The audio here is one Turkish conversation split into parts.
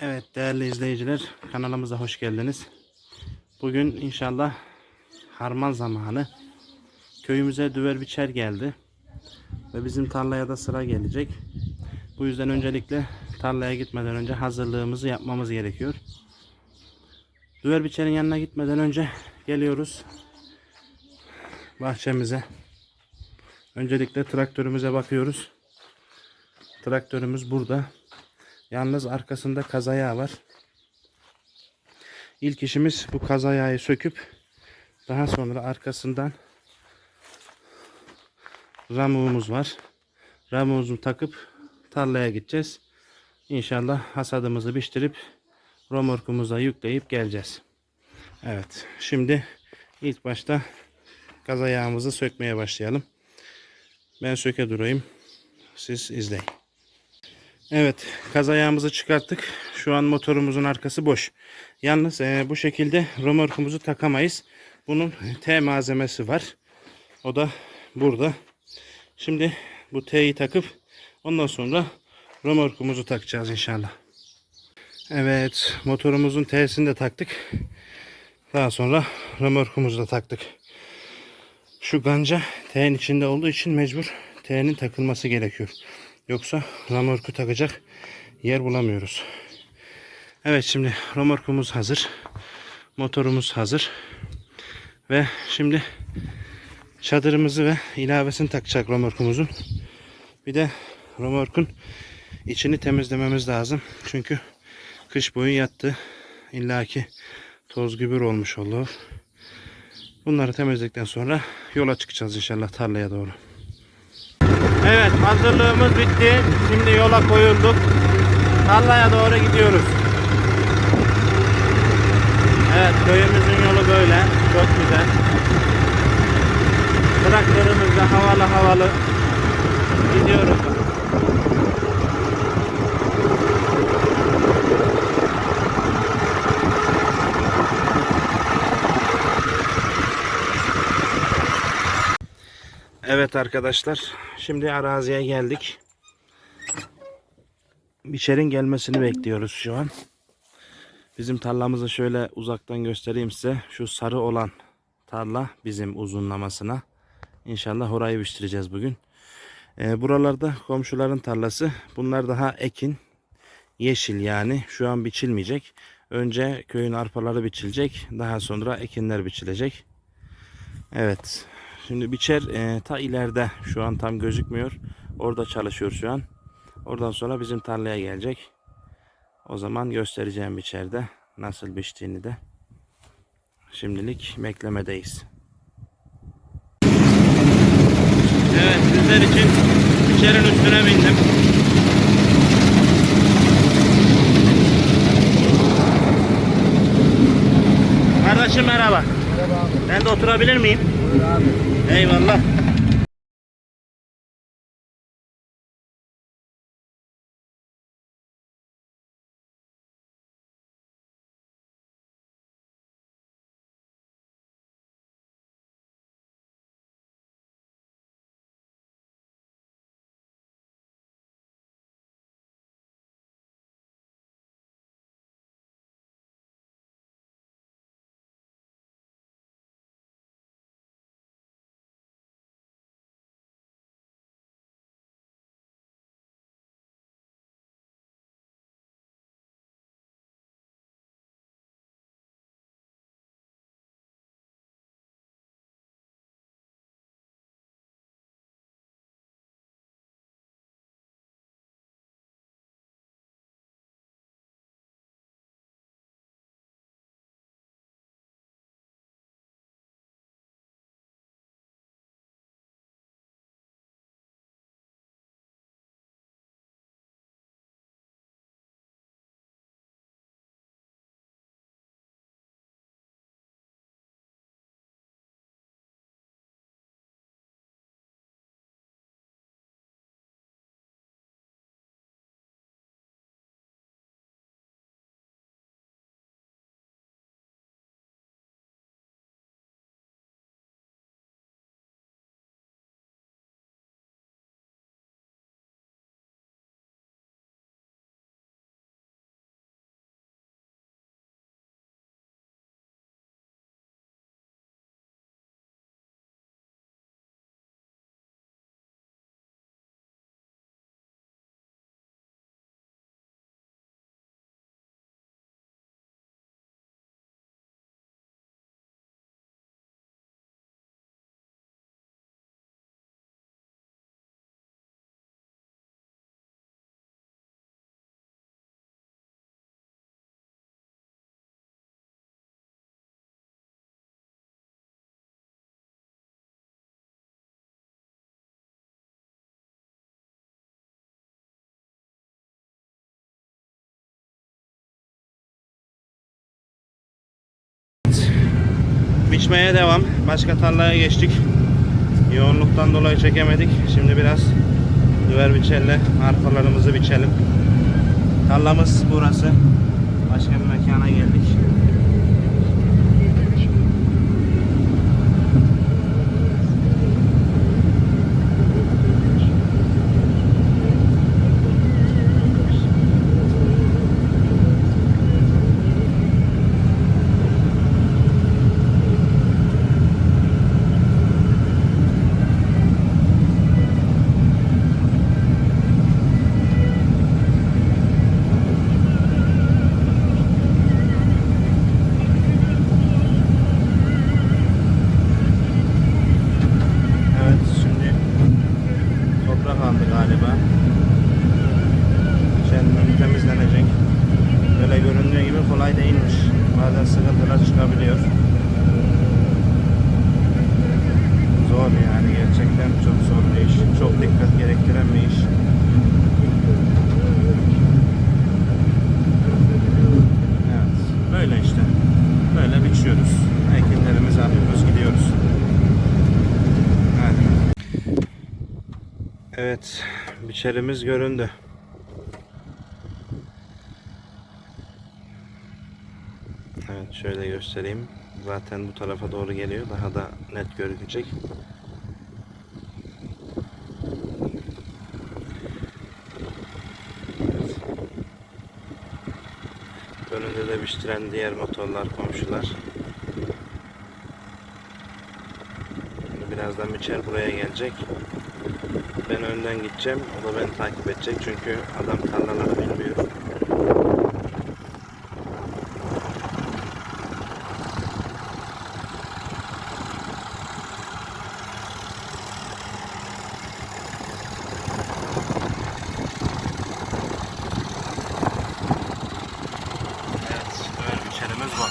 Evet değerli izleyiciler kanalımıza hoş geldiniz. Bugün inşallah harman zamanı. Köyümüze düver biçer geldi. Ve bizim tarlaya da sıra gelecek. Bu yüzden öncelikle tarlaya gitmeden önce hazırlığımızı yapmamız gerekiyor. Düver biçerin yanına gitmeden önce geliyoruz bahçemize. Öncelikle traktörümüze bakıyoruz. Traktörümüz burada. Yalnız arkasında kazayağı var. İlk işimiz bu kazayağı söküp daha sonra arkasından ramuğumuz var. Ramuğumuzu takıp tarlaya gideceğiz. İnşallah hasadımızı biçtirip romorkumuza yükleyip geleceğiz. Evet. Şimdi ilk başta kazayağımızı sökmeye başlayalım. Ben söke durayım. Siz izleyin. Evet, kaz ayağımızı çıkarttık. Şu an motorumuzun arkası boş. Yalnız e, bu şekilde römorkumuzu takamayız. Bunun T malzemesi var. O da burada. Şimdi bu T'yi takıp ondan sonra römorkumuzu takacağız inşallah. Evet, motorumuzun T'sini de taktık. Daha sonra römorkumuzu da taktık. Şu ganca T'nin içinde olduğu için mecbur T'nin takılması gerekiyor. Yoksa ramorku takacak yer bulamıyoruz. Evet şimdi ramorkumuz hazır. Motorumuz hazır. Ve şimdi çadırımızı ve ilavesini takacak ramorkumuzun. Bir de ramorkun içini temizlememiz lazım. Çünkü kış boyu yattı. İlla ki toz gübür olmuş olur. Bunları temizledikten sonra yola çıkacağız inşallah tarlaya doğru. Evet hazırlığımız bitti. Şimdi yola koyulduk. Tarlaya doğru gidiyoruz. Evet köyümüzün yolu böyle. Çok güzel. Traktörümüzle havalı havalı gidiyoruz. Arkadaşlar. Şimdi araziye geldik. Biçerin gelmesini bekliyoruz şu an. Bizim tarlamızı şöyle uzaktan göstereyim size. Şu sarı olan tarla bizim uzunlamasına. İnşallah orayı biçtireceğiz bugün. Ee, buralarda komşuların tarlası. Bunlar daha ekin. Yeşil yani. Şu an biçilmeyecek. Önce köyün arpaları biçilecek. Daha sonra ekinler biçilecek. Evet. Şimdi biçer e, ta ileride şu an tam gözükmüyor. Orada çalışıyor şu an. Oradan sonra bizim tarlaya gelecek. O zaman göstereceğim biçerde nasıl biçtiğini de. Şimdilik beklemedeyiz. Evet sizler için biçerin üstüne bindim. Kardeşim merhaba. Ben de oturabilir miyim? Eyvallah. Biçmeye devam. Başka tarlaya geçtik. Yoğunluktan dolayı çekemedik. Şimdi biraz düver biçerle arpalarımızı biçelim. Tarlamız burası. Başka bir mekana geldik. Evet, biçerimiz göründü. Evet, şöyle göstereyim. Zaten bu tarafa doğru geliyor. Daha da net görünecek. Önünde de biçtiren diğer motorlar, komşular. Birazdan biçer buraya gelecek. Ben önden gideceğim. O da beni takip edecek. Çünkü adam tarlaları bilmiyor. Evet, böyle biçerimiz var.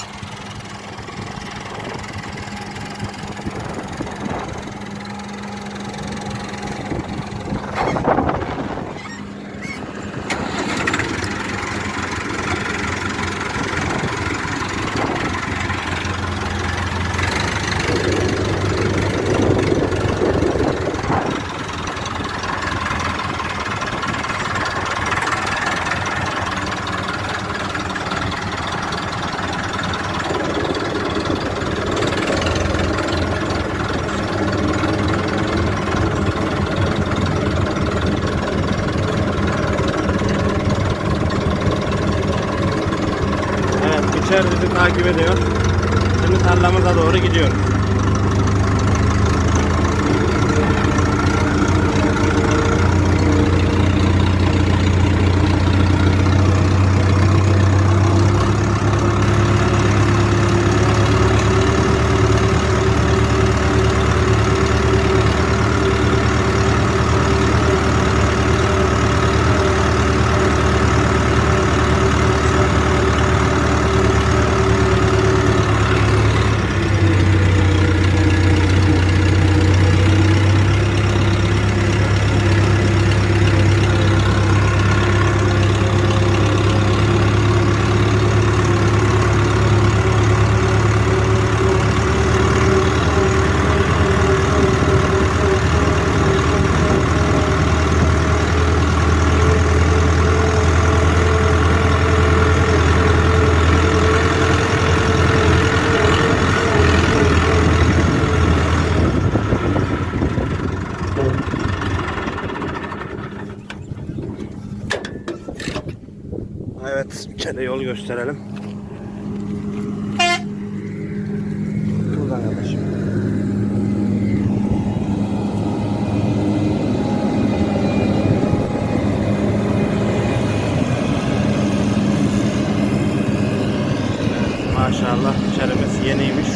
Bizi takip ediyor. Şimdi tarlamıza doğru gidiyoruz. Gösterelim. Buradan yanaşım. Maşallah içerimiz yeniymiş.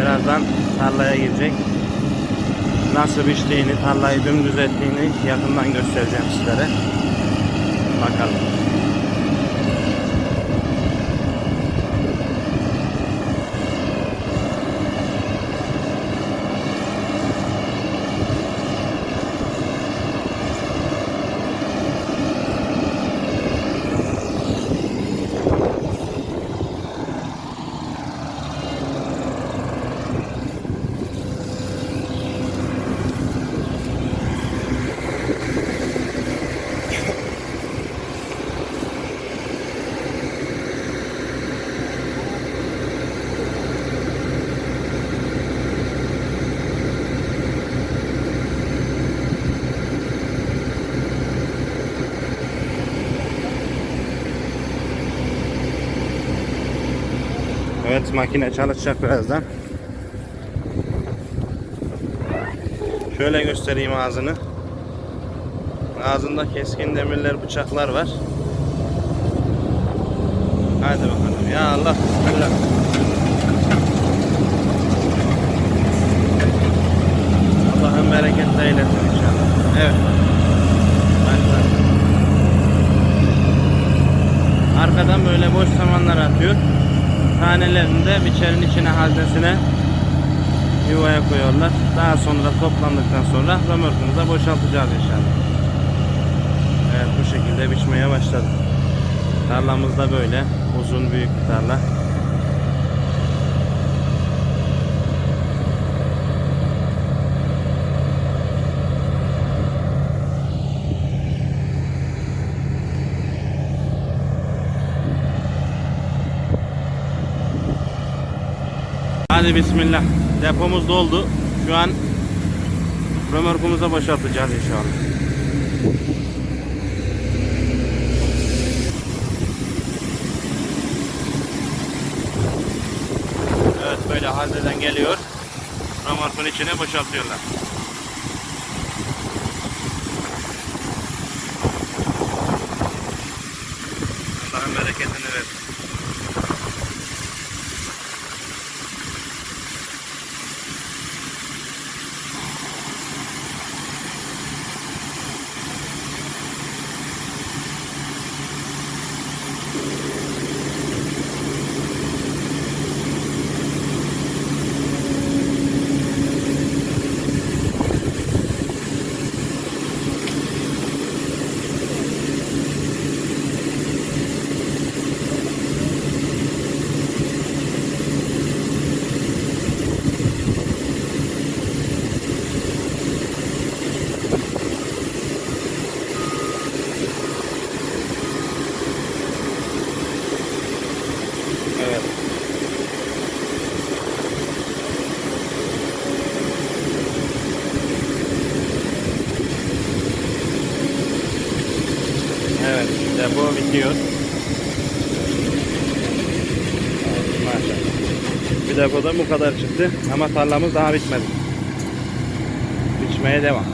Birazdan tarlaya girecek. Nasıl biçtiğini, tarlayı dümdüz ettiğini yakından göstereceğim sizlere. Bakalım. Makine çalışacak birazdan. Şöyle göstereyim ağzını. Ağzında keskin demirler, bıçaklar var. Hadi bakalım. Ya Allah bismillah. Allah'ın bereketle eylesin inşallah. Evet. Arkadan böyle boş samanlar atıyor. Tanelerini de biçerin içine haldesine yuvaya koyuyorlar. Daha sonra toplandıktan sonra römorkumuza boşaltacağız inşallah. Evet bu şekilde biçmeye başladık. Tarlamız da böyle uzun büyük bir tarla. Hadi bismillah. Depomuz doldu. Şu an römorkumuza boşaltacağız inşallah. Evet böyle haldeden geliyor. Römorkun içine boşaltıyorlar. Allah'ın bereketini versin. Evet. Evet, depo bitiyor. Evet, Maşallah. Bir depoda bu kadar çıktı ama tarlamız daha bitmedi. Biçmeye devam.